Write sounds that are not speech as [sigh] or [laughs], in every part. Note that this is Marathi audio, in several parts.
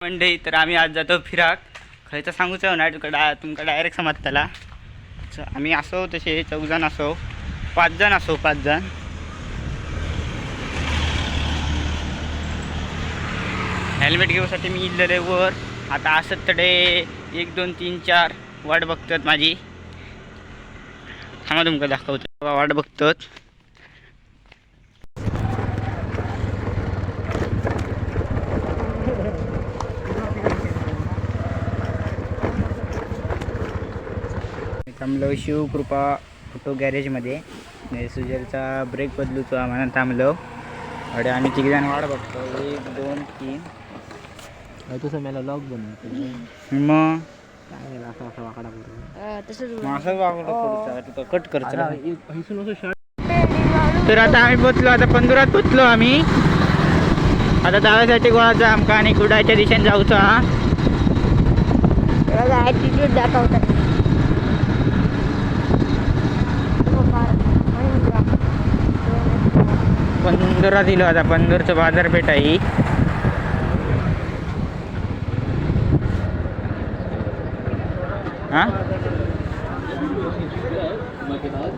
मंडई तर आम्ही आज जातो फिराक. खंयचं सांगूच ना तुका डा तुमका डायरेक्ट समजताला च- आम्ही असो तसे चौग जण असो पाच जण असो पाच जण हेल्मेट घेऊसाठी मी इल्लेले वर. आता असत तडे एक दोन तीन चार वाट बघतात माझी. थांबा तुमका दाखवतो. वाट बघतात. थांबलो शिवकृपा फोटो गॅरेजमध्ये. सुजलचा ब्रेक बदलूचो आम्हाला थांबलो. अडे आम्ही तिघजण वाट बघतो एक दोन तीन. तसं मला लॉग बनवतो मग? असा असा वाकडा तसंच पुढचा तुका कट करतो असं शर्ट तर आता आम्ही पोचलो आता पंधरात पोचलो आम्ही. आता जाण्यासाठी गोळाचा आमका आणि कुडाच्या दिशेने जाऊचा हा. ॲटिट्यूड दाखवतात. पंधरा दिलो आता पंधरचं बाजारपेठ आहे ही. हा?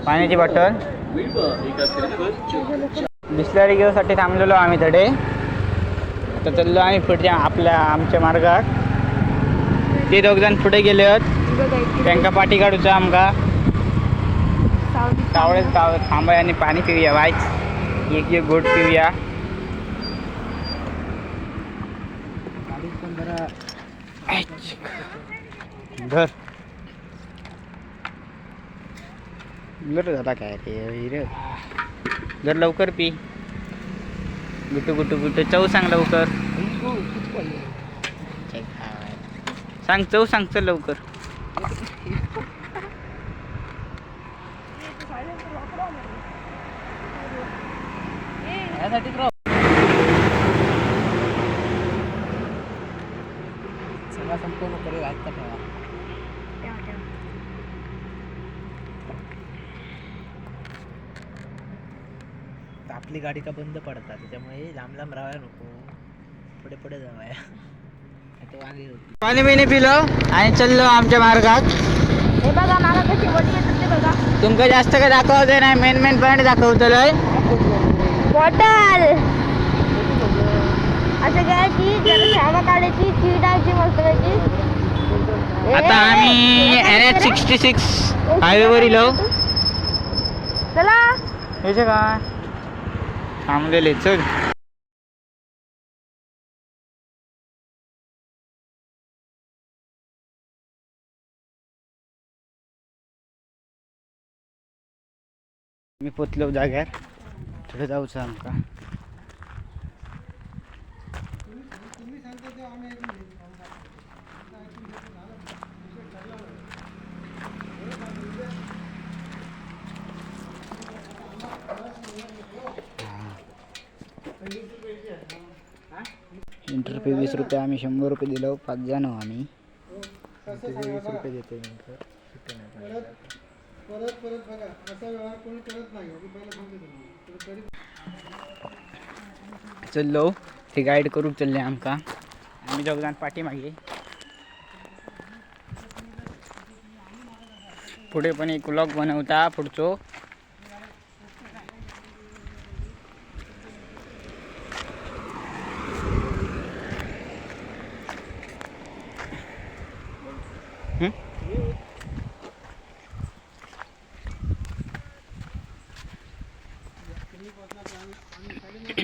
पाण्याची बॉटल. बिस्लरी घेऊसाठी थांबलेलो आम्ही तडे आता चाललो आम्ही पुढच्या आपल्या आमच्या मार्गात. ते दोघ जण पुढे गेले आहेत. त्यांका पाठी काढूचा आमका. तावडे ताव थांबाय आणि पाणी पिऊया वाईच एक एक गोट पिऊया. धर. बरं झाला काय रे जर लवकर पी. गुटू गुटू गुटू. चव सांग लवकर. सांग चव सांग चल लवकर. यासाठी राव सगळा संपूर्ण करे ऐकता ठेवा. आपली गाडी का बंद पडतात त्याच्यामुळे लांब लांब राहायला नको. पुढे पुढे जावाया आता वांगी होती. पाणी बिणी पिलं आणि चाललो आमच्या मार्गात. हे बघा बघा. तुमका जास्त काय दाखवते नाही? मेन मेन पॉईंट दाखवतलोय बॉटल असं काय की जरा शाळा काढायची चिडायची मस्त पैकी. आता आम्ही एन एच सिक्स्टी सिक्स हायवेवर इलो चला याचे काय थांबलेले चल. मी पोचलो जाग्यार थोडं जाऊचं आमका. इंटरव्ह्यू वीस रुपये आम्ही शंभर रुपये दिलो पाच जण आम्ही. वीस रुपये देते नंतर सुट्टे नाही पाहिजे. चल्लो ते गाईड करूक चलले आमका. आम्ही जगदान जाण पाठीमागे. पुढे पण एक व्लॉग बनवता पुढचो.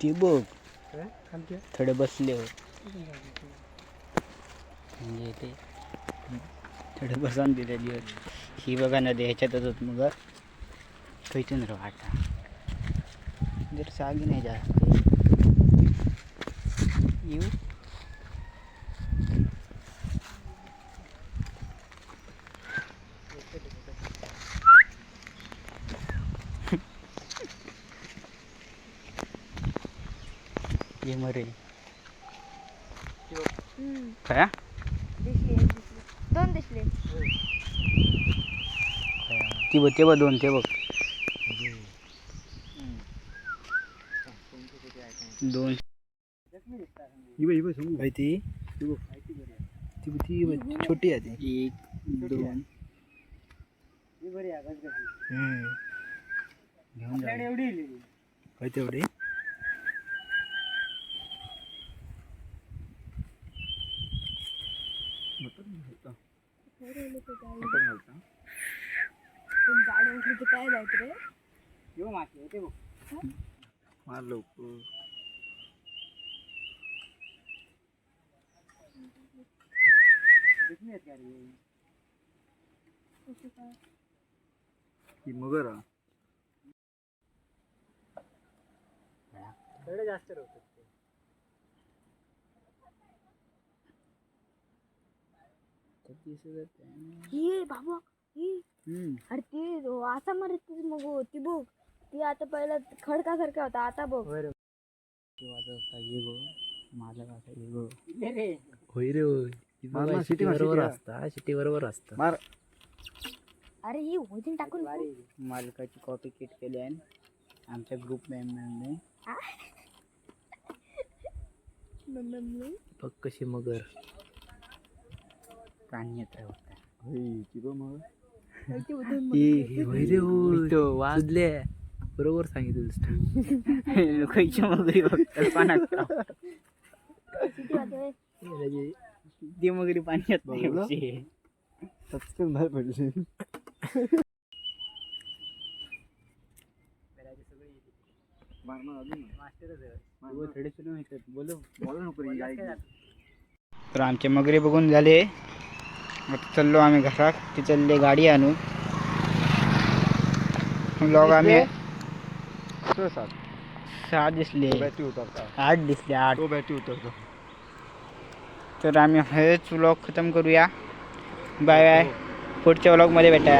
ती बघ थोडे बसले हो म्हणजे ते थोडे बसून दिले होती ही बघा नदी ह्याच्यातच होत मग खैतून राहा आता जर सागी नाही जास्त येऊ [laughs] ये काय? दिसले दोन दिसले. ती बघ ते बघ दोन ते बघ. दोन. भाई ती ती ती ती छोटी आहे ती एक दोन हम्म. घेऊन जा भाई तेवढी पण झाड उठली तर काय जायचं रे मार लवकर ही मगर हा. ही बाबा ही. अरे ती असा मरत ती मग हो, ती बघ. ती आता पहिला खडकासारखा होता आता बघ. ये गो माझा काका ये गो होय रे होय. मार, बघा, मार, शिटी शिटी मार, बरोबर असता शिटी बरोबर असतं. मार. अरे ही वजन टाकून. मालकाची कॉपी किट केली आहे आमच्या ग्रुप मेंबरने. बघ कशी मगर. प्राणी येत होता होय रे होय तो वाजले. बरोबर सांगितलं [laughs] लोकांच्या मगरी बघतात पाण्यात किती वाजले? ती मगरी पाण्यात नाही बघलं? होती. सबस्क्राईब नाही पडले थोडे सुरू. बोलो. तर आमचे मगरी बघून झाले आता चाललो आम्ही घरात ती चालले गाडी आणू लॉग आम्ही सात. सहा दिसले बॅटरी उतरता आठ दिसले आठ तो बॅटरी उतरतो तर आम्ही हेच व्लॉग खतम करूया. बाय बाय पुढच्या व्लॉगमध्ये भेटा